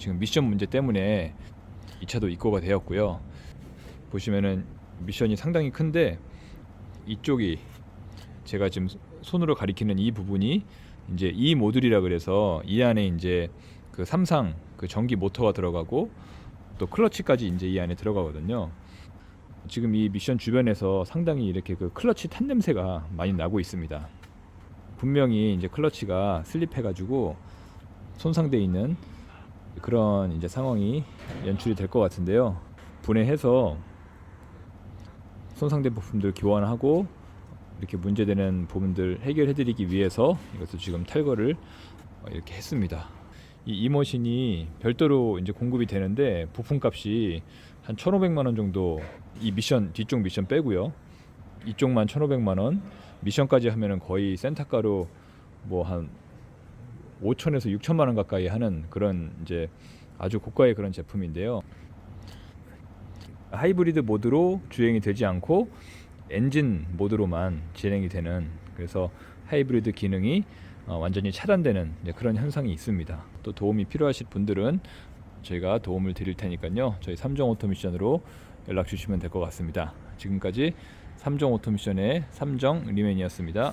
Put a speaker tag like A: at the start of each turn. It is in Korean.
A: 지금 미션 문제 때문에 이 차도 입고가 되었고요. 보시면은 미션이 상당히 큰데 이쪽이 제가 지금 손으로 가리키는 이 부분이 이제 이 모듈이라 그래서 이 안에 이제 그 삼상 그 전기 모터가 들어가고 또 클러치까지 이제 이 안에 들어가거든요. 지금 이 미션 주변에서 상당히 이렇게 그 클러치 탄 냄새가 많이 나고 있습니다. 분명히 이제 클러치가 슬립해가지고 손상돼 있는 그런 이제 상황이 연출이 될 것 같은데요. 분해해서 손상된 부품들 교환하고 이렇게 문제되는 부분들 해결해드리기 위해서 이것도 지금 탈거를 어, 이렇게 했습니다. 이, 이 머신이 별도로 이제 공급이 되는데 부품값이 한 1,500만 원 정도 이 미션 뒤쪽 미션 빼고요. 이쪽만 1,500만 원, 미션까지 하면은 거의 센터가로 뭐 한 5천에서 6천만 원 가까이 하는 그런 이제 아주 고가의 그런 제품인데요. 하이브리드 모드로 주행이 되지 않고 엔진 모드로만 진행이 되는 그래서 하이브리드 기능이 어, 완전히 차단되는 그런 현상이 있습니다. 또 도움이 필요하실 분들은 저희가 도움을 드릴 테니까요. 저희 삼종 오토미션으로 연락 주시면 될 것 같습니다. 지금까지 삼종 오토미션의 삼정 리맨이었습니다.